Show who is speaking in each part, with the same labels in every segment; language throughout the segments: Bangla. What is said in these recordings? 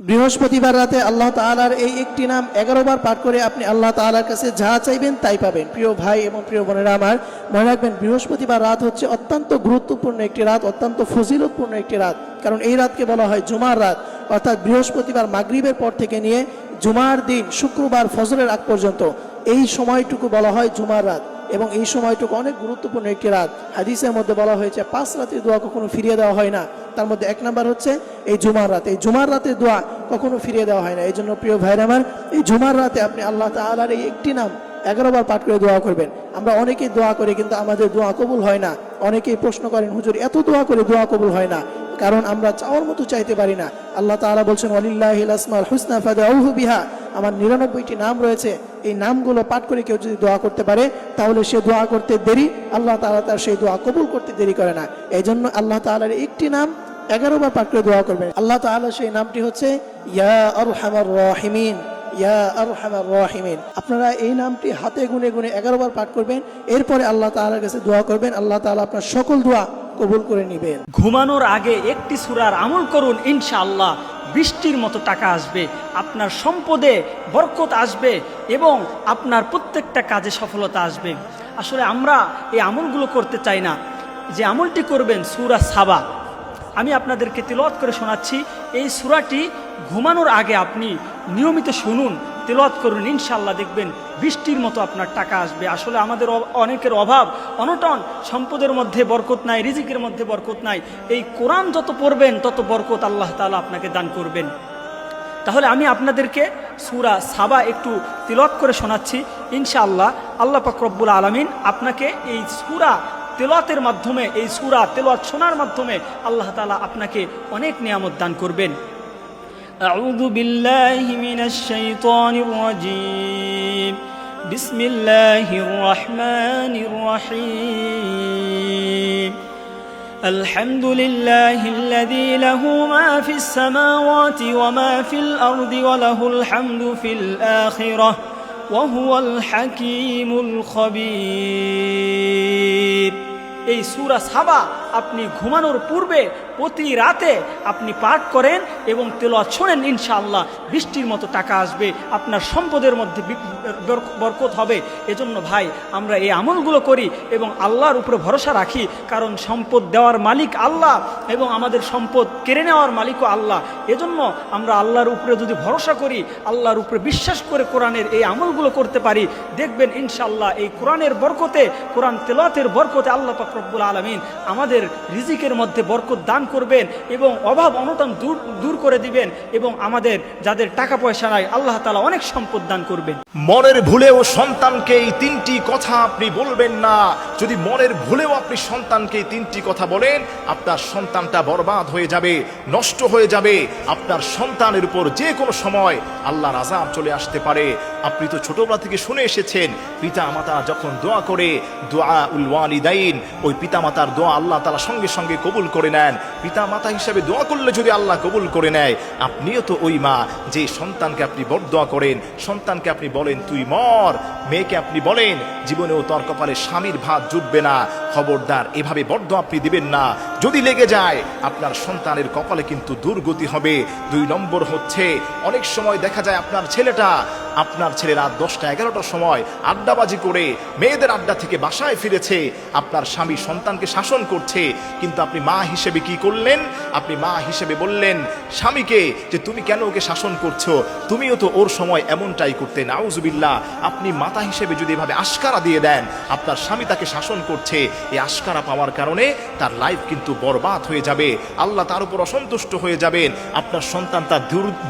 Speaker 1: বৃহস্পতিবার রাতে আল্লাহ তাআলার এই একটি নাম এগারো বার পাঠ করে আপনি আল্লাহ তাআলার কাছে যা চাইবেন তাই পাবেন। প্রিয় ভাই এবং প্রিয় বোনেরা আমার, মনে রাখবেন বৃহস্পতিবার রাত হচ্ছে অত্যন্ত গুরুত্বপূর্ণ একটি রাত, অত্যন্ত ফজিলতপূর্ণ একটি রাত। কারণ এই রাতকে বলা হয় জুমার রাত। অর্থাৎ বৃহস্পতিবার মাগরিবের পর থেকে নিয়ে জুমার দিন, শুক্রবার ফজরের আগ পর্যন্ত এই সময়টুকু বলা হয় জুমার রাত। এবং এই সময়টুকু অনেক গুরুত্বপূর্ণ একটি রাত। হাদিসের মধ্যে বলা হয়েছে, পাঁচ রাতের দোয়া কখনো ফিরিয়ে দেওয়া হয় না। তার মধ্যে এক নাম্বার হচ্ছে এই জুমার রাত। এই জুমার রাতে দোয়া কখনো ফিরিয়ে দেওয়া হয় না। এই জন্য প্রিয় ভাইরা আমার, এই জুমার রাতে আপনি আল্লাহ তাআলার এই একটি নাম এগারো বার পাঠ করে দোয়া করবেন। আমরা অনেকেই দোয়া করি কিন্তু আমাদের দোয়া কবুল হয় না। অনেকেই প্রশ্ন করেন, হুজুর, এত দোয়া করে দোয়া কবুল হয় না? কারণ আমরা চাওয়ার মতো চাইতে পারি না। আল্লাহ তাআলা বলছেন ওয়ালিল্লাহিল আসমাল হুসনা, ফাদাউহু বিহা। আমার নিরানব্বইটি নাম রয়েছে। এই নামগুলো পাঠ করে কেউ যদি দোয়া করতে পারে, তাহলে সে দোয়া করতে দেরি। আল্লাহ তাআলা তার সেই দোয়া কবুল করতে দেরি করে না। এই জন্য আল্লাহ তাআলার একটি নাম এগারো বার পাঠ করে দোয়া করবেন। আল্লাহ তাআলা সেই নামটি হচ্ছে, ইয়া আরহামার রাহিমিন। ইয়া আরহামার রাহিমিন। আপনারা এই নামটি হাতে গুনে গুনে এগারো বার পাঠ করবেন। এরপরে আল্লাহ তাআলার কাছে দোয়া করবেন। আল্লাহ তাআলা আপনার সকল দোয়া কবুল করে নেবেন।
Speaker 2: ঘুমানোর আগে একটি সুরার আমল করুন, ইনশাআল্লাহ। বৃষ্টির মতো টাকা আসবে, আপনার সম্পদে বরকত আসবে এবং আপনার প্রত্যেকটা কাজে সফলতা আসবে। আসলে আমরা এই আমলগুলো করতে চাই না। যে আমলটি করবেন, সুরা সাবা। আমি আপনাদেরকে তিলত করে শোনাচ্ছি। এই সুরাটি ঘুমানোর আগে আপনি নিয়মিত শুনুন তেলত করুন ইনশাল্লাহ দেখবেন বৃষ্টির মতো আপনার টাকা আসবে। আসলে আমাদের অনেকের অভাব, অনটন, সম্পদের মধ্যে বরকত নাই, রিজিকের মধ্যে বরকত নাই। এই কোরআন যত পড়বেন, তত বরকত আল্লাহ তালা আপনাকে দান করবেন। তাহলে আমি আপনাদেরকে সুরা সাবা একটু তিলত করে শোনাচ্ছি। ইনশাআল্লাহ আল্লাহ পাকরব্বুল আলমিন আপনাকে এই সুরা তেলতের মাধ্যমে, এই সুরা তেলত শোনার মাধ্যমে আল্লাহ তাআলা আপনাকে অনেক নিয়ামত দান করবেন। أعوذ بالله من الشيطان الرجيم. بسم الله الرحمن الرحيم. الحمد لله الذي له ما في السماوات وما في الأرض وله الحمد في الآخرة وهو الحكيم الخبير. أي سورة صحبة আপনি ঘুমানোর পূর্বে প্রতি রাতে আপনি পাঠ করেন এবং তেলোয়াত শোনেন, ইনশাআল্লাহ বৃষ্টির মতো টাকা আসবে, আপনার সম্পদের মধ্যে বরকত হবে। এজন্য ভাই, আমরা এই আমলগুলো করি এবং আল্লাহর উপরে ভরসা রাখি, কারণ সম্পদ দেওয়ার মালিক আল্লাহ এবং আমাদের সম্পদ কেড়ে নেওয়ার মালিকও আল্লাহ। এজন্য আমরা আল্লাহর উপরে যদি ভরসা করি, আল্লাহর উপরে বিশ্বাস করে কোরআনের এই আমলগুলো করতে পারি, দেখবেন ইনশাআল্লাহ এই কোরআনের বরকতে, কোরআন তেলাতের বরকতে আল্লাহ পাক রব্বুল আলমিন আমাদের রিজিকের মধ্যে বরকত দান করবেন এবং অভাব অনটন দূর দূর করে দিবেন এবং আমাদের যাদের টাকা পয়সা নাই, আল্লাহ তালা অনেক সম্পদ দান করবেন।
Speaker 3: মনের ভুলেও সন্তানকে এই তিনটি কথা আপনি বলবেন না। যদি মনের ভুলেও আপনি সন্তানকে তিনটি কথা বলেন, আপনার সন্তানটা বরবাদ হয়ে যাবে, নষ্ট হয়ে যাবে। আপনার সন্তানের উপর যে কোনো সময় আল্লাহর আজাব চলে আসতে পারে। আপনি তো ছোটবেলা থেকে শুনে এসেছেন পিতা মাতা যখন দোয়া করে দোয়া উল ওয়ালিদাইন ওই পিতা মাতার দোয়া আল্লাহ তালা সঙ্গে সঙ্গে কবুল করে নেন। পিতা মাতা হিসাবে দোয়া করলে যদি আল্লাহ কবুল করে নেয়, আপনিও তো ওই মা যে সন্তানকে আপনি বরদোয়া করেন, সন্তানকে আপনি বলেন, তুই মর। মেয়েকে আপনি বলেন, জীবনেও তোর কপালে স্বামীর ভাত জুটবে না। খবরদার, এভাবে বড্ড আপনি দিবেন না। যদি লেগে যায়, আপনার সন্তানের কপালে কিন্তু দুর্গতি হবে। দুই নম্বর হচ্ছে, অনেক সময় দেখা যায় আপনার ছেলেটা, আপনার ছেলে রাত দশটা, এগারোটার সময় আড্ডাবাজি করে, মেয়েদের আড্ডা থেকে বাসায় ফিরেছে। আপনার স্বামী সন্তানকে শাসন করছে। কিন্তু আপনি মা হিসেবে কি করলেন? আপনি মা হিসেবে বললেন, স্বামীকে, যে তুমি কেন ওকে শাসন করছ? তুমিও তো ওর সময় এমনটাই করতে। নাউজুবিল্লাহ, আপনি মাতা হিসেবে যদি এভাবে আশকারা দিয়ে দেন, আপনার স্বামী তাকে শাসন করছে। এই আশকারা পাওয়ার কারণে তার লাইফ কিন্তু বরবাদ হয়ে যাবে। আল্লাহ তার উপর অসন্তুষ্ট হয়ে যাবেন। আপনার সন্তান তার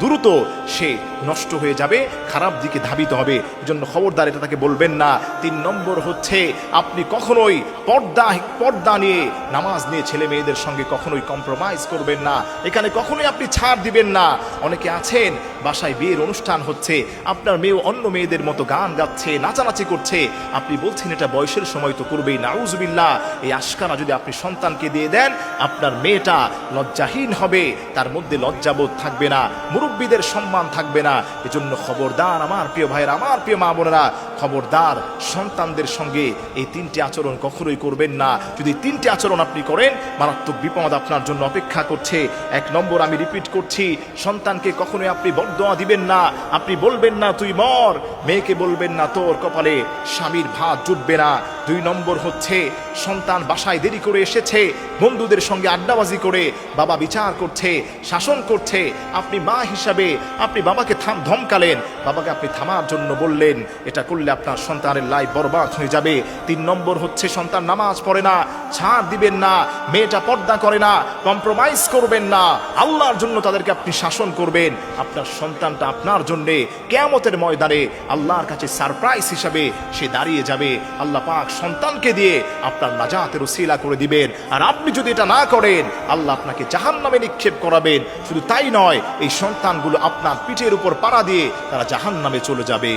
Speaker 3: দ্রুত সে নষ্ট হয়ে যাবে, খারাপ দিকে ধাবিত হবে। জন্য খবরদার এটা তাকে বলবেন না। তিন নম্বর হচ্ছে, আপনি কখনোই পর্দা পর্দা নিয়ে নামাজ নিয়ে ছেলে মেয়েদের সঙ্গে কখনোই কম্প্রোমাইজ করবেন না। এখানে কখনোই আপনি ছাড় দিবেন না। অনেকে আছেন, বাসায় বিয়ের অনুষ্ঠান হচ্ছে, আপনার মেয়ে অন্য মেয়েদের মতো গান গাচ্ছে, নাচানাচি করছে। আপনি বলছেন এটা বয়সের সময় তো করবেই। নাউজুবিল্লাহ, এই আশকারা যদি আপনি সন্তানকে দিয়ে দেন, আপনার মেয়েটা লজ্জাহীন হবে। তার মধ্যে লজ্জাবোধ থাকবে না, মুরব্বীদের সম্মান থাকবে না। এজন্য খবরদার আমার প্রিয় ভাইয়ের, আমার প্রিয় মা বোনেরা, খবরদার সন্তানদের সঙ্গে এই তিনটি আচরণ কখনোই করবেন না। যদি তিনটি আচরণ আপনি করেন। মারাত্মক বিপদ আপনার জন্য অপেক্ষা করছে। এক নম্বর আমি রিপিট করছি, সন্তানকে কখনোই আপনি বরদোয়া দিবেন না। আপনি বলবেন না, তুই মর। মেয়েকে বলবেন না, তোর কপালে স্বামীর ভাত জুটবে না। দুই নম্বর হচ্ছে, সন্তান বাসায় দেরি করে এসেছে, বন্ধুদের সঙ্গে আড্ডাবাজি করে, বাবা বিচার করছে, শাসন করছে। আপনি মা হিসাবে আপনি বাবাকে থাম ধমকালেন। বাবাকে আপনি থামার জন্য বললেন, এটা করলে আপনার সন্তানের লাইফ বরবাদ হয়ে যাবে। তিন নম্বর হচ্ছে, সন্তান নামাজ পড়ে না। ছাড় দিবেন না, মেয়েটা পর্দা করে না কম্প্রোমাইজ করবেন না। আল্লাহর জন্য তাদেরকে আপনি শাসন করবেন। আপনার সন্তানটা আপনার জন্য কেয়ামতের ময়দানে আল্লাহর কাছে সারপ্রাইজ হিসাবে সে দাঁড়িয়ে যাবে। আল্লাহ পাক সন্তানকে দিয়ে আপনার নাজাতের উসিলা করে দিবেন। আর আপনি যদি এটা না করেন, আল্লাহ আপনাকে জাহান নামে নিক্ষেপ করাবেন। শুধু তাই নয়, এই সন্তানগুলো আপনার পিঠের উপর পাড়া দিয়ে তারা জাহান নামে চলে যাবে।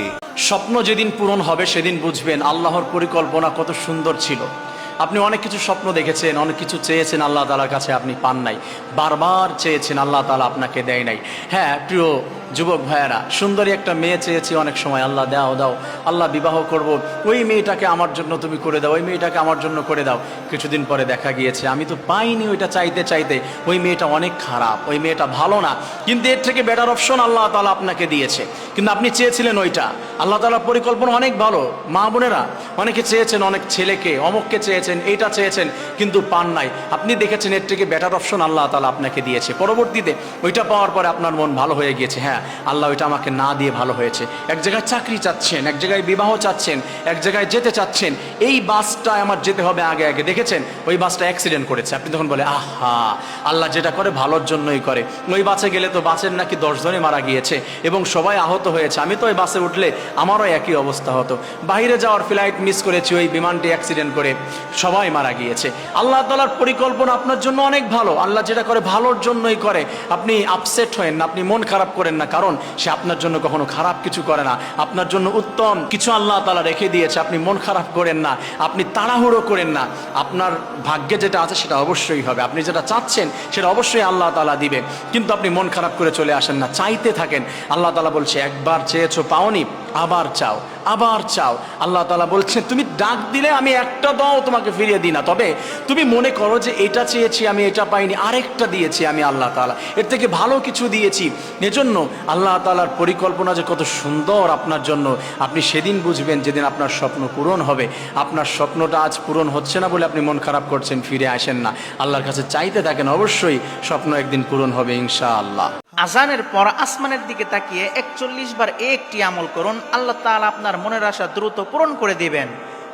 Speaker 4: স্বপ্ন যেদিন পূরণ হবে সেদিন বুঝবেন আল্লাহর পরিকল্পনা কত সুন্দর ছিল। আপনি অনেক কিছু স্বপ্ন দেখেছেন, অনেক কিছু চেয়েছেন আল্লাহ তালার কাছে আপনি পান নাই। বারবার চেয়েছেন আল্লাহ তালা আপনাকে দেয় নাই। হ্যাঁ প্রিয় যুবক ভাইয়েরা, সুন্দরী একটা মেয়ে চেয়েছি অনেক সময়। আল্লাহ, দাও দাও। আল্লাহ বিবাহ করব। ওই মেয়েটাকে আমার জন্য তুমি করে দাও, ওই মেয়েটাকে আমার জন্য করে দাও। কিছুদিন পরে দেখা গিয়েছে, আমি তো পাইনি ওইটা চাইতে চাইতে। ওই মেয়েটা অনেক খারাপ, ওই মেয়েটা ভালো না। কিন্তু এর থেকে বেটার অপশন আল্লাহ তালা আপনাকে দিয়েছে। কিন্তু আপনি চেয়েছিলেন ওইটা। আল্লাহ তালার পরিকল্পনা অনেক ভালো। মা বোনেরা, অনেকে চেয়েছেন অনেক ছেলেকে, অমককে চেয়েছেন এইটা চেয়েছেন, কিন্তু পান নাই। আপনি দেখেছেন, এর থেকে বেটার অপশন আল্লাহ তালা আপনাকে দিয়েছে। পরবর্তীতে ওইটা পাওয়ার পরে আপনার মন ভালো হয়ে গিয়েছে। হ্যাঁ আল্লাহ ওইটা আমাকে না দিয়ে ভালো হয়েছে। এক জায়গায় চাকরি চাচ্ছেন, এক জায়গায় বিবাহ চাচ্ছেন, এক জায়গায় যেতে চাচ্ছেন, এই বাসটা আমার যেতে হবে আগে আগে। দেখেছেন? ওই বাসটা অ্যাক্সিডেন্ট করেছে। আপনি তখন বলে, আহা, আল্লাহ যেটা করে ভালোর জন্যই করে। ওই বাসে গেলে তো বাসের নাকি দশজনে মারা গিয়েছে এবং সবাই আহত হয়েছে। আমি তো ওই বাসে উঠলে আমারও একই অবস্থা হতো। বাইরে যাওয়ার ফ্লাইট মিস করেছি, ওই বিমানটি অ্যাক্সিডেন্ট করে। সবাই মারা গিয়েছে। আল্লাহ তালার পরিকল্পনা আপনার জন্য অনেক ভালো। আল্লাহ যেটা করে ভালোর জন্যই করে। আপনি আপসেট হয়েন না, আপনি মন খারাপ করেন না, কারণ সে আপনার জন্য কখনো খারাপ কিছু করে না। আপনার জন্য উত্তম কিছু আল্লাহ তালা রেখে দিয়েছে, আপনি মন খারাপ করেন না, আপনি তাড়াহুড়ো করেন না। আপনার ভাগ্যে যেটা আছে সেটা অবশ্যই হবে। আপনি যেটা চাচ্ছেন সেটা অবশ্যই আল্লাহ তালা দিবে। কিন্তু আপনি মন খারাপ করে চলে আসেন না, চাইতে থাকেন। আল্লাহ তালা বলছে, একবার চেয়েছো পাওনি, আবার চাও। আবার চাও। আল্লাহ তালা বলছেন, তুমি ডাক দিলে আমি একটা দাও তোমাকে ফিরিয়ে দিই না। তবে তুমি মনে করো যে এটা চেয়েছি আমি, এটা পাইনি, আরেকটা দিয়েছি আমি আল্লাহ তালা এর থেকে ভালো কিছু দিয়েছি। এজন্য আল্লাহ তালার পরিকল্পনা যে কত সুন্দর আপনার জন্য। আপনি সেদিন বুঝবেন যেদিন আপনার স্বপ্ন পূরণ হবে। আপনার স্বপ্নটা আজ পূরণ হচ্ছে না বলে আপনি মন খারাপ করছেন, ফিরে আসেন না। আল্লাহর কাছে চাইতে থাকেন অবশ্যই স্বপ্ন একদিন পূরণ হবে ইনশাআল্লাহ।
Speaker 5: আজানের পর আসমানের দিকে তাকিয়ে একচল্লিশ বার একটি আমল করুন, আল্লাহ তাআলা আপনার মনের আশা দ্রুত পূরণ করে দিবেন।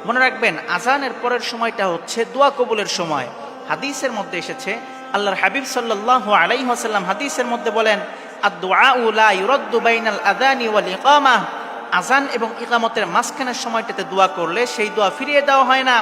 Speaker 5: মনে রাখবেন, আজানের পরের সময়টা হচ্ছে দোয়া কবুলের সময়। হাদিসের মধ্যে এসেছে, আল্লাহর হাবিব সাল্লাল্লাহু আলাইহি ওয়াসাল্লাম হাদিসের মধ্যে বলেন আজান এবং ইকামতের মাঝখানের সময়টাতে দোয়া করলে সেই দোয়া ফিরিয়ে দেওয়া হয় না।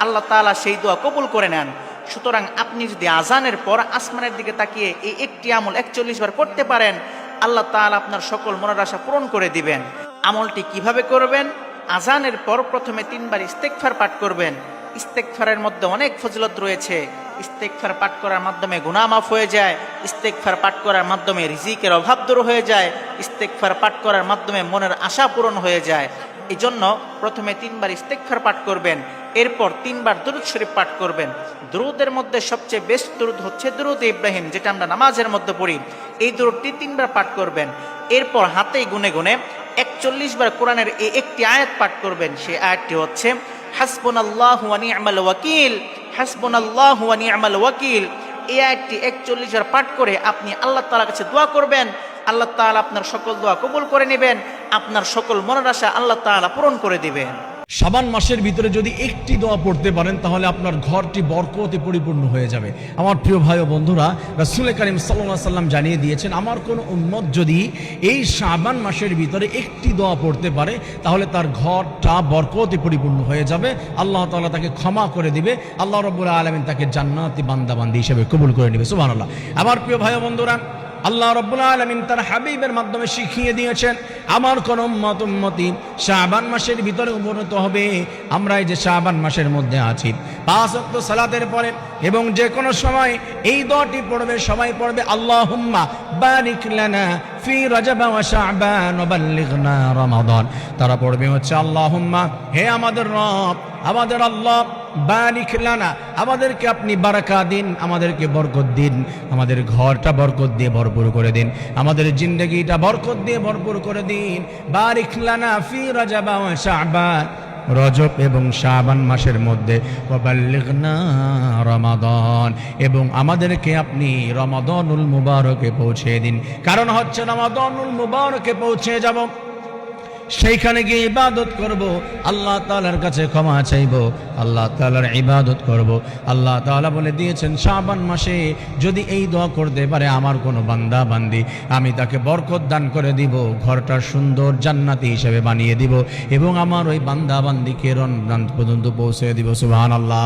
Speaker 5: আল্লাহ তাআলা সেই দোয়া কবুল করে নেন। সুতরাং আপনি যদি আজানের পর আসমানের দিকে তাকিয়ে এই একটি আমল একচল্লিশ বার করতে পারেন, আল্লাহ তাআলা আপনার সকল মনের আশা পূরণ করে দিবেন। আমলটি কীভাবে করবেন? আজানের পর প্রথমে তিনবার ইস্তেকফার পাঠ করবেন। ইস্তেকফারের মধ্যে অনেক ফজিলত রয়েছে। ইস্তেকফার পাঠ করার মাধ্যমে গুনাহ মাফ হয়ে যায়। ইস্তেকফার পাঠ করার মাধ্যমে রিজিকের অভাব দূর হয়ে যায়। ইস্তেকফার পাঠ করার মাধ্যমে মনের আশা পূরণ হয়ে যায়। এই জন্য প্রথমে তিনবার ইস্তেকফার পাঠ করবেন, এরপর তিনবার দুরুদ শরীফ পাঠ করবেন। দুরুদের মধ্যে সবচেয়ে বেস্ট দুরুদ হচ্ছে দুরুদ ইব্রাহিম, যেটা আমরা নামাজের মধ্যে পড়ি। এই দুরুদটি তিনবার পাঠ করবেন, এরপর হাতেই গুনে গুনে একচল্লিশ বার কোরআনের এই একটি আয়াত পাঠ করবেন। সেই আয়াতটি হচ্ছে হাসবুন আল্লাহ নি'মাল ওয়াকিল হাসবুন আল্লাহ নি'মাল ওয়াকিল। এই আয়াতটি একচল্লিশ বার পাঠ করে আপনি আল্লাহ তাআলার কাছে দোয়া করবেন আল্লাহ তাআলা আপনার সকল দোয়া কবুল করে নেবেন, আপনার সকল মনের আশা আল্লাহ তাআলা পূরণ করে দিবেন।
Speaker 6: সাবান মাসের ভিতরে যদি একটি দোয়া পড়তে পারেন, তাহলে আপনার ঘরটি বরকতে পরিপূর্ণ হয়ে যাবে। আমার প্রিয় ভাই ও বন্ধুরা, রাসুল করিম সাল্লা সাল্লাম জানিয়ে দিয়েছেন, আমার কোনো উম্মত যদি এই সাবান মাসের ভিতরে একটি দোয়া পড়তে পারে, তাহলে তার ঘরটা বরকতে পরিপূর্ণ হয়ে যাবে। আল্লাহ তাআলা তাকে ক্ষমা করে দিবে। আল্লাহ রব্বুল আলমিন তাকে জান্নাতি বান্দাবান্দি হিসেবে কবুল করে নেবে। সুবহানাল্লাহ। আমার প্রিয় ভাই ও বন্ধুরা আল্লাহ রব্বুল আলমিন তার হাবিবের মাধ্যমে শিখিয়ে দিয়েছেন, আমার কোন উম্মত উম্মতি শাহবান মাসের ভিতরে উপনীত হবে। আমরা এই যে শাহবান মাসের মধ্যে আছি, পাঁচ অক্ট সালাতের পরে এবং যে কোনো সময় এই দটি পড়বে, সবাই পড়বে আল্লাহুম্মা বারিক লানা ফি রজব ওয়া শাবান বাল্লিগনা রমাদান। তারা পড়বে হচ্ছে, আল্লাহুম্মা, হে আমাদের রব, আমাদের আল্লাহ, বারিক লানা, আমাদেরকে আপনি বারাকা দিন, আমাদেরকে বরকত দিন, আমাদের ঘরটা বরকত দিয়ে ভরপুর করে দিন, আমাদের জিন্দগিটা বরকত দিয়ে ভরপুর করে দিন, বারিক লানা ফি রজব ওয়া শাবান। রজব এবং শাবান মাসের মধ্যে রমাদন রমাদান। এবং আমাদেরকে আপনি রমাদনুল মুবারকে পৌঁছে দিন। কারণ হচ্ছে রমাদনুল মুবারকে পৌঁছে যাব। সেইখানে গিয়ে ইবাদত করব। আল্লাহ তাআলার কাছে ক্ষমা চাইব। আল্লাহ তাআলার ইবাদত করব। আল্লাহ তাআলা বলে দিয়েছেন, শাবান মাসে যদি এই দোয়া করতে পারে আমার কোনো বান্দা বান্দি, আমি তাকে বরকত দান করে দিব, ঘরটা সুন্দর জান্নাতি হিসেবে বানিয়ে দিব এবং আমার ওই বান্দা বান্দিকে রমজান পর্যন্ত পৌঁছে দিব। সুবহান আল্লাহ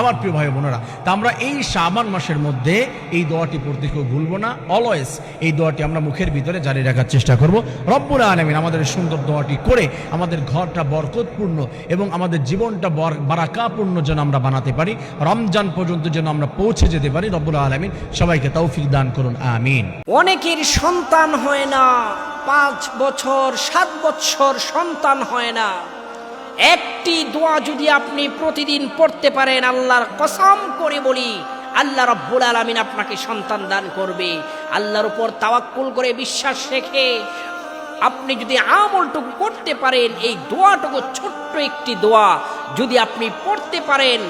Speaker 6: আমার প্রিয় ভাই বোনেরা, তা আমরা এই শাবান মাসের মধ্যে এই দোয়াটি পড়তে কেউ ভুলবো না। অলওয়েজ এই দোয়াটি আমরা মুখের ভিতরে জারি রাখার চেষ্টা করব। রব্বুল আলমিন আমাদের সুন্দর দোয়াটি করে আমাদের ঘরটা বরকতপূর্ণ এবং আমাদের জীবনটা বর- বারাকাপূর্ণ যেন আমরা বানাতে পারি। রমজান পর্যন্ত যেন আমরা পৌঁছে যেতে পারি। রব্বুল আলমিন সবাইকে তৌফিক দান করুন। আমিন।
Speaker 7: অনেকের সন্তান হয় না, পাঁচ বছর, সাত বছর সন্তান হয় না। একটি দোয়া যদি আপনি প্রতিদিন পড়তে পারেন, আল্লাহর কসম করে বলি, আল্লাহ রব্বুল আলমিন আপনাকে সন্তান দান করবে। আল্লাহর উপর তাওয়াক্কুল করে বিশ্বাস রেখে আপনি যদি আমলটুকু করতে পারেন, এই দোয়াটুকু ছোট্ট একটি দোয়া যদি আপনি পড়তে পারেন,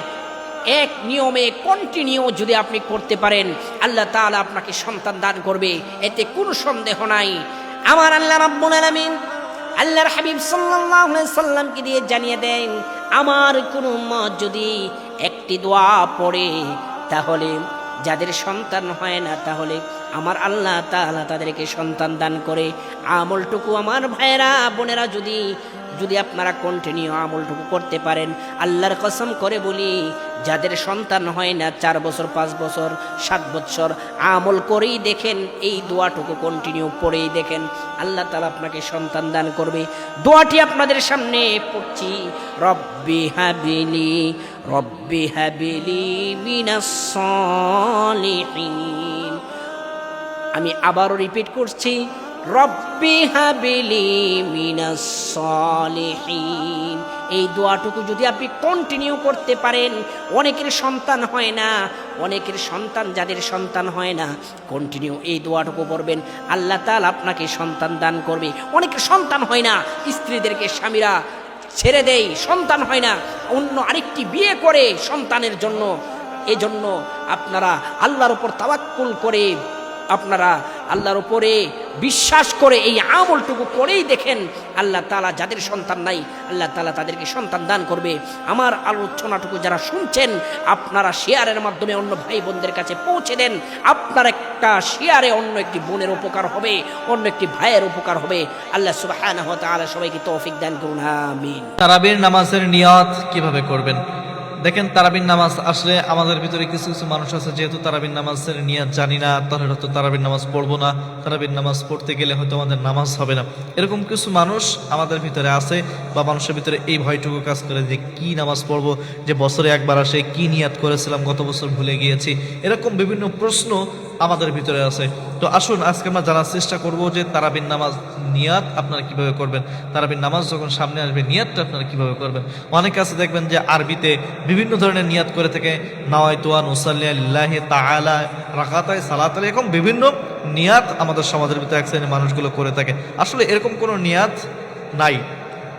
Speaker 7: এক নিয়মে কন্টিনিউ যদি আপনি করতে পারেন, আল্লাহ তাআলা আপনাকে সন্তান দান করবে, এতে কোনো সন্দেহ নাই। আমার আল্লাহ রাব্বুল আলামিন আল্লাহর হাবিব সাল্লাল্লাহু আলাইহি সাল্লামকে দিয়ে জানিয়ে দেন, আমার কোন উম্মত যদি একটি দোয়া পড়ে, তাহলে যাদের সন্তান হয় না, তাহলে আমার আল্লাহ তাআলা তাদেরকে সন্তান দান করে। আমলটুকু আমার ভাইয়েরা, বোনেরা যদি যদি আপনারা কন্টিনিউ আমলটুকু করতে পারেন, আল্লাহর কসম করে বলি, যাদের সন্তান হয় না, চার বছর, পাঁচ বছর, সাত বছর, আমল করেই দেখেন, এই দোয়াটুকু কন্টিনিউ পড়েই দেখেন, আল্লাহ তালা আপনাকে সন্তান দান করবে। দোয়াটি আপনাদের সামনে পড়ছি, রব্বি হাবিলি রব্বি হাবিলি মিনাস আমি আবারও রিপিট করছি রব্বি হাবিলি মিনাস সলিহিন। এই দোয়াটুকু যদি আপনি কন্টিনিউ করতে পারেন, অনেকের সন্তান হয় না, অনেকের সন্তান যাদের সন্তান হয় না কন্টিনিউ এই দোয়াটুকু পড়বেন আল্লাহ তাআলা আপনাকে সন্তান দান করবে। অনেকের সন্তান হয় না, স্ত্রীদেরকে স্বামীরা ছেড়ে দেয়, সন্তান হয় না, অন্য আরেকটি বিয়ে করে সন্তানের জন্য। এজন্য আপনারা আল্লাহর উপর তাওয়াক্কুল করে, আপনারা আল্লাহর উপরে বিশ্বাস করে এই আমলটুকু করেই দেখেন আল্লাহ তালা যাদের সন্তান নাই, আল্লাহ তালা তাদেরকে সন্তান দান করবে। আমার আলোচনাটুকু যারা শুনছেন, আপনারা শেয়ারের মাধ্যমে অন্য ভাই বোনদের কাছে পৌঁছে দেন। আপনার একটা শেয়ারে অন্য একটি বোনের উপকার হবে, অন্য একটি ভাইয়ের উপকার হবে। আল্লাহ সুবাহ সবাইকে তৌফিক দান করুন, আমিন।
Speaker 8: তারাবির নামাজের নিয়ত কীভাবে করবেন? দেখেন তারাবিন নামাজ আসলে আমাদের ভিতরে কিছু কিছু মানুষ আছে, যেহেতু তারাবিন নামাজের নিয়াত জানি না, তাহলে হয়তো তারাবিন নামাজ পড়ব না। তারাবিন নামাজ পড়তে গেলে হয়তো আমাদের নামাজ হবে না। এরকম কিছু মানুষ আমাদের ভিতরে আছে বা মানুষের ভিতরে এই ভয়টুকু কাজ করে যে কি নামাজ পড়ব, যে বছরে একবার আসে কি নিয়াত করেছিলাম, গত বছর ভুলে গিয়েছি। এরকম বিভিন্ন প্রশ্ন আমাদের ভিতরে আছে। তো আসুন, আজকে আমরা জানার চেষ্টা করব যে তারাবিন নামাজ নিয়াত আপনারা কীভাবে করবেন তারাবিন নামাজ যখন সামনে আসবে, নিয়াতটা আপনারা কীভাবে করবেন? অনেকে আছে দেখবেন যে আরবিতে বিভিন্ন ধরনের নিয়াত করে থাকে, নাওয়াইতুয়া নুসাল্লাহ তাআলা, রাকাতায় সালাত এরকম বিভিন্ন নিয়াত আমাদের সমাজের ভিতরে এক মানুষগুলো করে থাকে। আসলে এরকম কোনো নিয়াত নাই।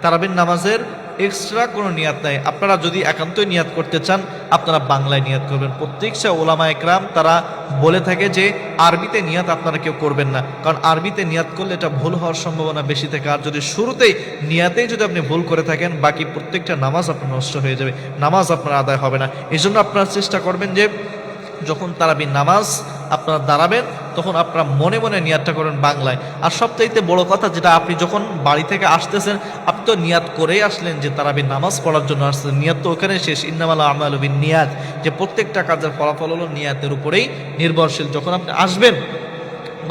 Speaker 8: তারাবিন নামাজের এক্সট্রা কোনো নিয়াত নাই। আপনারা যদি একান্তই নিয়াত করতে চান, আপনারা বাংলায় নিয়াত করবেন। প্রত্যেকটা ওলামা একরাম, তারা বলে থাকে যে, আরবিতে নিয়াত আপনারা কেউ করবেন না। কারণ আরবিতে নিয়াত করলে এটা ভুল হওয়ার সম্ভাবনা বেশি থাকে। আর যদি শুরুতেই নিয়াতেই যদি আপনি ভুল করে থাকেন, বাকি প্রত্যেকটা নামাজ আপনার নষ্ট হয়ে যাবে। নামাজ আপনার আদায় হবে না। এই জন্য আপনারা চেষ্টা করবেন যে যখন তারাবি নামাজ আপনারা দাঁড়াবেন, তখন আপনারা মনে মনে নিয়াতটা করেন বাংলায়। আর সবচাইতে বড় কথা যেটা আপনি যখন বাড়ি থেকে আসতেছেন, আপনি তো নিয়াত করেই আসলেন যে তারাবি নামাজ পড়ার জন্য আসছেন নিয়াত তো ওখানে শেষ। ইন্নামালা আমালবিন নিয়াদ। যে প্রত্যেকটা কাজের ফলাফল হলো নিয়াতের উপরেই নির্ভরশীল। যখন আপনি আসবেন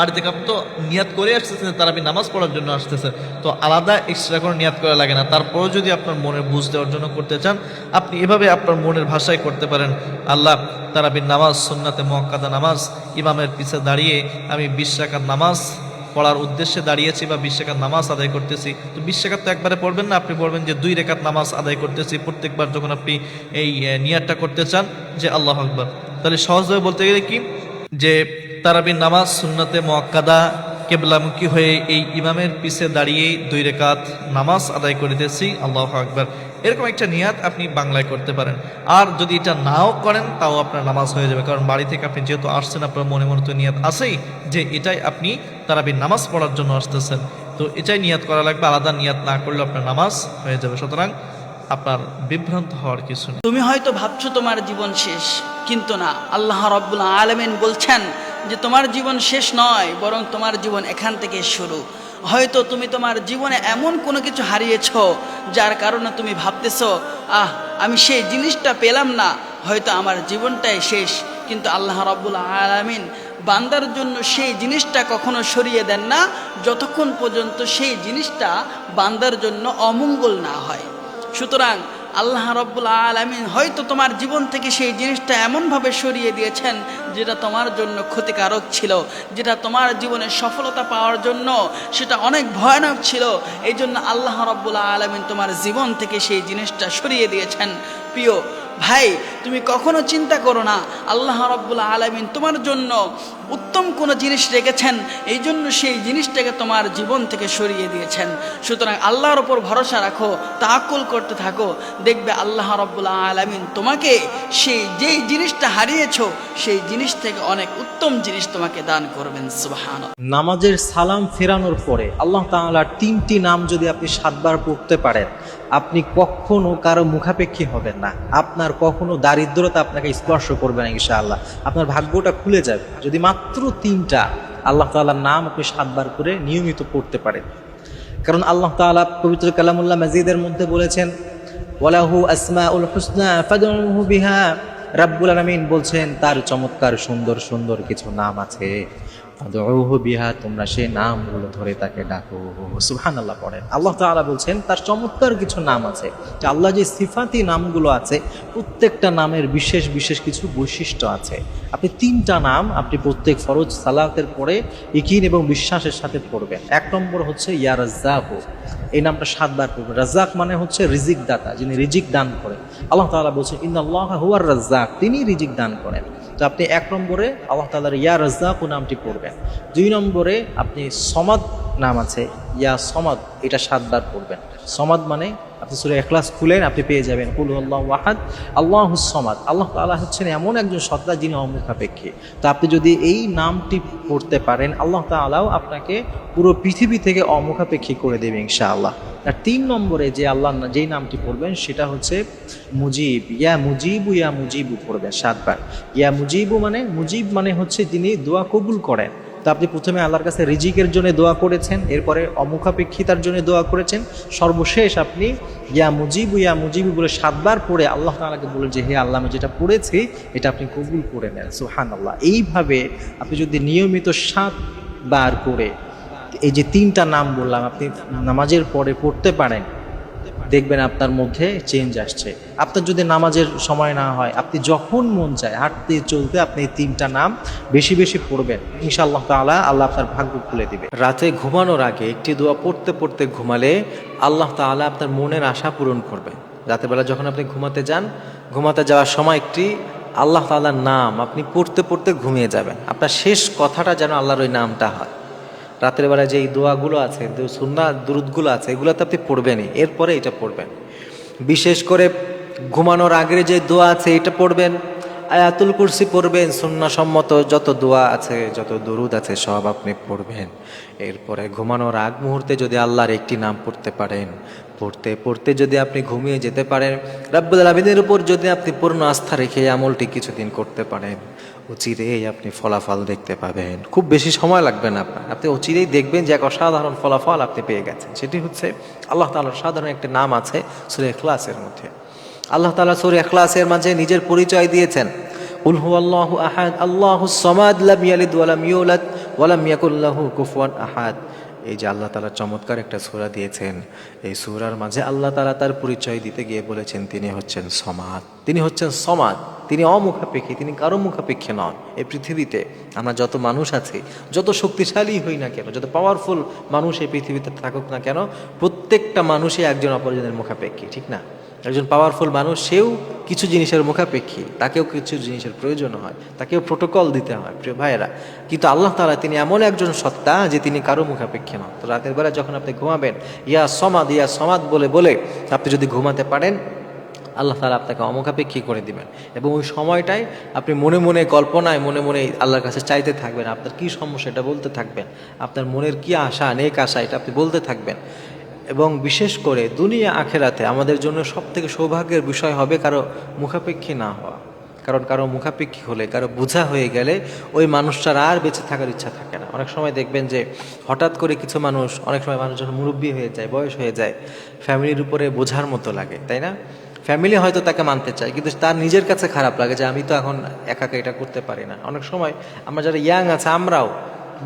Speaker 8: বাড়ি থেকে তো নিয়াত করে আসতেছেন তারাবি নামাজ পড়ার জন্য আসতেছেন তো আলাদা এক্সট্রা কোনো নিয়াত করা লাগে না। তারপরেও যদি আপনার মনের বুঝ দেওয়ার জন্য করতে চান আপনি এভাবে আপনার মনের ভাষায় করতে পারেন। আল্লাহ তারাবির নামাজ সুন্নাতে মক্কাদা নামাজ ইমামের পিছে দাঁড়িয়ে আমি বিশ রাকাত নামাজ পড়ার উদ্দেশ্যে দাঁড়িয়েছি বা বিশ রেখাত নামাজ আদায় করতেছি। তো বিশ রেখাত তো একবারে পড়বেন না আপনি বলবেন যে দুই রেখাত নামাজ আদায় করতেছি প্রত্যেকবার যখন আপনি এই আহ, নিয়াতটা করতে চান যে আল্লাহ আকবর। তাহলে সহজভাবে বলতে গেলে কি? যে তারাবির নামাজ সুন্নাতে মোয়াক্কাদা কেবলামুখী হয়ে এই ইমামের পিছে দাঁড়িয়ে দুই রেখাত নামাজ আদায় করিতেছি, আল্লাহ আকবর। এরকম একটা নিয়াত আপনি বাংলায় করতে পারেন। আর যদি এটা নাও করেন, তাও আপনার নামাজ হয়ে যাবে। কারণ বাড়ি থেকে আপনি যেহেতু আসছেন, আপনার মনে মনে তো নিয়াত আছেই যে এটাই আপনি তারাবির নামাজ পড়ার জন্য আসতেছেন। তো এটাই নিয়াত করা লাগবে, আলাদা নিয়াত না করলে আপনার নামাজ হয়ে যাবে। সুতরাং আপনার বিভ্রান্ত হওয়ার কিছু নেই।
Speaker 9: তুমি হয়তো ভাবছ তোমার জীবন শেষ, কিন্তু না। আল্লাহ রব্বুল আলমিন বলছেন যে তোমার জীবন শেষ নয়, বরং তোমার জীবন এখান থেকে শুরু। হয়তো তুমি তোমার জীবনে এমন কোনো কিছু হারিয়েছ, যার কারণে তুমি ভাবতেছ, আহ, আমি সেই জিনিসটা পেলাম না। হয়তো আমার জীবনটাই শেষ, কিন্তু আল্লাহ রব্বুল আলমিন বান্দার জন্য সেই জিনিসটা কখনো সরিয়ে দেন না, যতক্ষণ পর্যন্ত সেই জিনিসটা বান্দার জন্য অমঙ্গল না হয়। সুতরাং আল্লাহ রব্বুল আলমিন হয়তো তোমার জীবন থেকে সেই জিনিসটা এমনভাবে সরিয়ে দিয়েছেন যেটা তোমার জন্য ক্ষতিকারক ছিল, যেটা তোমার জীবনে সফলতা পাওয়ার জন্য সেটা অনেক ভয়ানক ছিল। এই জন্য আল্লাহ রব্বুল আলমিন তোমার জীবন থেকে সেই জিনিসটা সরিয়ে দিয়েছেন। প্রিয়। ভাই, তুমি কখনো চিন্তা করো না, আল্লাহ রব্বুল আলমিন তোমার জন্য উত্তম কোনো জিনিস রেখেছেন, এই জন্য সেই জিনিসটাকে তোমার জীবন থেকে সরিয়ে দিয়েছেন। সুতরাং আল্লাহর ওপর ভরসা রাখো তাকুল করতে থাকো, দেখবে আল্লাহ রব্বুল আলমিন তোমাকে সেই যেই জিনিসটা হারিয়েছো, সেই জিনিস থেকে অনেক উত্তম জিনিস তোমাকে দান করবেন সুবাহান
Speaker 10: নামাজের সালাম ফেরানোর পরে আল্লাহ তাআলার তিনটি নাম যদি আপনি সাতবার পড়তে পারেন আপনি কখনো কারও মুখাপেক্ষী হবেন না। আপনার কখনো দারিদ্রতা আপনাকে স্পর্শ করবে না ইনশাআল্লাহ। আপনার ভাগ্যটা খুলে যাবে। যদি মাত্র তিনটা, আল্লাহ তাআলার নাম আপনি সাতবার করে নিয়মিত পড়তে পারেন। কারণ আল্লাহ তাআলা পবিত্র কালামুল্লাহ মাজিদের মধ্যে বলেছেন, ওয়ালাহু আসমাউল হুসনা ফাদউহু বিহা। রাব্বুল আলামিন বলছেন, তার চমৎকার, সুন্দর সুন্দর কিছু নাম আছে। বিহা, তোমরা সেই নামগুলো ধরে তাকে ডাকো। সুবহানাল্লাহ পড়েন। আল্লাহ তাআলা বলছেন, তার চমৎকার কিছু নাম আছে আল্লাহ যে সিফাতি নামগুলো আছে, প্রত্যেকটা নামের বিশেষ বিশেষ কিছু বৈশিষ্ট্য আছে। আপনি তিনটা নাম আপনি প্রত্যেক ফরজ সালাতের পরে ইকিন এবং বিশ্বাসের সাথে পড়বেন। এক নম্বর হচ্ছে, ইয়া রাজ্জাকু। এই নামটা সাতবার পড়বেন। রাজ্জাক মানে হচ্ছে রিজিক দাতা যিনি রিজিক দান করেন। আল্লাহ তাআলা বলছেন, ইন্নাল্লাহ হুয়ার রাজ্জাক তিনি রিজিক দান করেন। তো আপনি এক নম্বরে আল্লাহ তালার ইয়া রাজ্জাকু নামটি পড়বেন। দুই নম্বরে আপনি সমাদ নাম আছে, ইয়া সমাদ, এটা সাতবার পড়বেন। সমাদ মানে আপনি সুরে এখলাস খুলেন, আপনি পেয়ে যাবেন। কুল আল্লাহ ওয়াহাদ আল্লাহ সমাদ। আল্লাহ তাআলা হচ্ছেন এমন একজন সত্তা যিনি অমুখাপেক্ষী। তো আপনি যদি এই নামটি পড়তে পারেন, আল্লাহ তাআলাও আপনাকে পুরো পৃথিবী থেকে অমুখাপেক্ষী করে দেবে ইনশাআল্লাহ। আর তিন নম্বরে যে আল্লাহ যেই নামটি পড়বেন, সেটা হচ্ছে মুজিব। ইয়া মুজিবু ইয়া মুজিবু পড়বেন সাতবার। ইয়া মুজিবু মানে মুজিব মানে হচ্ছে যিনি দোয়া কবুল করেন। তো আপনি প্রথমে আল্লাহর কাছে রিজিকের জন্য দোয়া করেছেন, এরপরে অমুখাপেক্ষিতার জন্য দোয়া করেছেন। সর্বশেষ আপনি ইয়া মুজিবু ইয়া মুজিবু বলে সাতবার পড়ে আল্লাহ তাআলাকে বলেন যে, হে আল্লাহ, আমি যেটা পড়েছি, এটা আপনি কবুল করে নেন। সুহান আল্লাহ এইভাবে আপনি যদি নিয়মিত সাতবার করে এই যে তিনটা নাম বললাম, আপনি নামাজের পরে পড়তে পারেন দেখবেন আপনার মধ্যে চেঞ্জ আসছে। আপনার যদি নামাজের সময় না হয়, আপনি যখন মন চায় হাঁটতে চলতে আপনি এই তিনটা নাম বেশি বেশি পড়বেন। ইনশাআল্লাহ তাআলা আল্লাহ আপনার ভাগ্য খুলে দিবে। রাতে ঘুমানোর আগে একটি দোয়া পড়তে পড়তে ঘুমালে আল্লাহ তাআলা আপনার মনের আশা পূরণ করবে। রাতের বেলা যখন আপনি ঘুমাতে যান, ঘুমাতে যাওয়ার সময় একটি আল্লাহ তাআলার নাম আপনি পড়তে পড়তে ঘুমিয়ে যাবেন। আপনার শেষ কথাটা যেন আল্লাহর ওই নামটা হয়। রাতের বেলা যে এই দোয়াগুলো আছে সুন্না দুরুদগুলো আছে, এগুলোতে আপনি পড়বেনই। এরপরে এটা পড়বেন। বিশেষ করে ঘুমানোর আগে যে দোয়া আছে, এটা পড়বেন। আয়াতুল কুরসি পড়বেন, সুন্নাসম্মত যত দোয়া আছে, যত দরুদ আছে, সব আপনি পড়বেন। এরপরে ঘুমানোর আগ মুহূর্তে যদি আল্লাহর একটি নাম পড়তে পারেন, পড়তে পড়তে যদি আপনি ঘুমিয়ে যেতে পারেন, রাব্বুল আলমিনের উপর যদি আপনি পূর্ণ আস্থা রেখে আমলটি কিছুদিন করতে পারেন অচিরেই আপনি ফলাফল দেখতে পাবেন। খুব বেশি সময় লাগবে না আপনার। আপনি অচিরেই দেখবেন যে এক অসাধারণ ফলাফল আপনি পেয়ে গেছেন। সেটি হচ্ছে আল্লাহ তালার সাধারণ একটি নাম আছে সুরে এখলাসের মধ্যে। আল্লাহ তালা সুরে এখলাসের মাঝে নিজের পরিচয় দিয়েছেন। আহাদ, আল্লাহ সমাদ লাম ইয়ালিদ ওয়ালাম ইউলাদ ওয়ালাম ইয়াকুল্লাহু কুফওয়ান আহাদ। এই যে আল্লাহ তালা চমৎকার একটা সুরা দিয়েছেন, এই সুরার মাঝে আল্লাহ তালা তার পরিচয় দিতে গিয়ে বলেছেন, তিনি হচ্ছেন সমাদ। তিনি হচ্ছেন সমাদ। তিনি অমুখাপেক্ষী, তিনি কারও মুখাপেক্ষী নন। এই পৃথিবীতে আমরা যত মানুষ আছি, যত শক্তিশালী হই না কেন, যত পাওয়ারফুল মানুষ এই পৃথিবীতে থাকুক না কেন, প্রত্যেকটা মানুষই একজন অপরজনের মুখাপেক্ষী, ঠিক না? একজন পাওয়ারফুল মানুষ, সেও কিছু জিনিসের মুখাপেক্ষী। তাকেও কিছু জিনিসের প্রয়োজন হয়, তাকেও প্রোটোকল দিতে হয়, প্রিয় ভাইয়েরা। কিন্তু আল্লাহ তালা তিনি এমন একজন সত্তা যে তিনি কারও মুখাপেক্ষী নন। তো রাতের বেলা যখন আপনি ঘুমাবেন, ইয়া সমাদ ইয়া সমাদ বলে বলে আপনি যদি ঘুমাতে পারেন, আল্লাহ তালা আপনাকে অমুখাপেক্ষী করে দিবেন। এবং ওই সময়টায় আপনি মনে মনে কল্পনায় মনে মনে আল্লাহর কাছে চাইতে থাকবেন, আপনার কী সমস্যা এটা বলতে থাকবেন, আপনার মনের কী আশা, নেক আশা এটা আপনি বলতে থাকবেন। এবং বিশেষ করে দুনিয়া আখেরাতে আমাদের জন্য সব থেকে সৌভাগ্যের বিষয় হবে কারও মুখাপেক্ষী না হওয়া। কারণ কারও মুখাপেক্ষী হলে, কারও বোঝা হয়ে গেলে ওই মানুষটার আর বেঁচে থাকার ইচ্ছা থাকে না। অনেক সময় দেখবেন যে হঠাৎ করে কিছু মানুষ, অনেক সময় মানুষ যখন মুরব্বী হয়ে যায়, বয়স হয়ে যায়, ফ্যামিলির উপরে বোঝার মতো লাগে, তাই না? ফ্যামিলি হয়তো তাকে মানতে চায়, কিন্তু তার নিজের কাছে খারাপ লাগে যে আমি তো এখন একা একা এটা করতে পারি না। অনেক সময় আমরা যারা ইয়াং আছে, আমরাও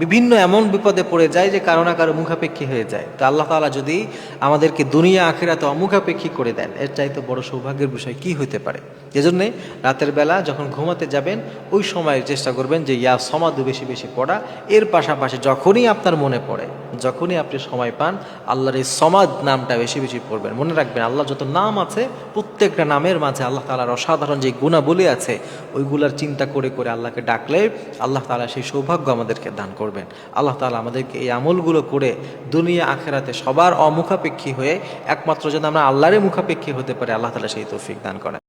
Speaker 10: বিভিন্ন এমন বিপদে পড়ে যায় যে কারও না কারও মুখাপেক্ষী হয়ে যায়। তো আল্লাহ তাআলা যদি আমাদেরকে দুনিয়া, আখেরাতে অমুখাপেক্ষী করে দেন, এর চাইতে বড় সৌভাগ্যের বিষয় কি হতে পারে? এজন্যে রাতের বেলা যখন ঘুমাতে যাবেন, ওই সময় চেষ্টা করবেন যে, ইয়া সমাদু বেশি বেশি পড়া। এর পাশাপাশি যখনই আপনার মনে পড়ে, যখনই আপনি সময় পান, আল্লাহর এই সমাদ নামটা বেশি বেশি পড়বেন। মনে রাখবেন আল্লাহ যত নাম আছে, প্রত্যেকটা নামের মাঝে আল্লাহ তালার অসাধারণ যে গুণাবলী আছে, ওইগুলার চিন্তা করে করে আল্লাহকে ডাকলে আল্লাহ তালা সেই সৌভাগ্য আমাদেরকে দান করবেন। আল্লাহ তালা আমাদেরকে এই আমলগুলো করে দুনিয়া, আখেরাতে সবার অমুখাপেক্ষী হয়ে একমাত্র যেন আমরা আল্লাহরে মুখাপেক্ষী হতে পারে, আল্লাহ তালা সেই তৌফিক দান করেন।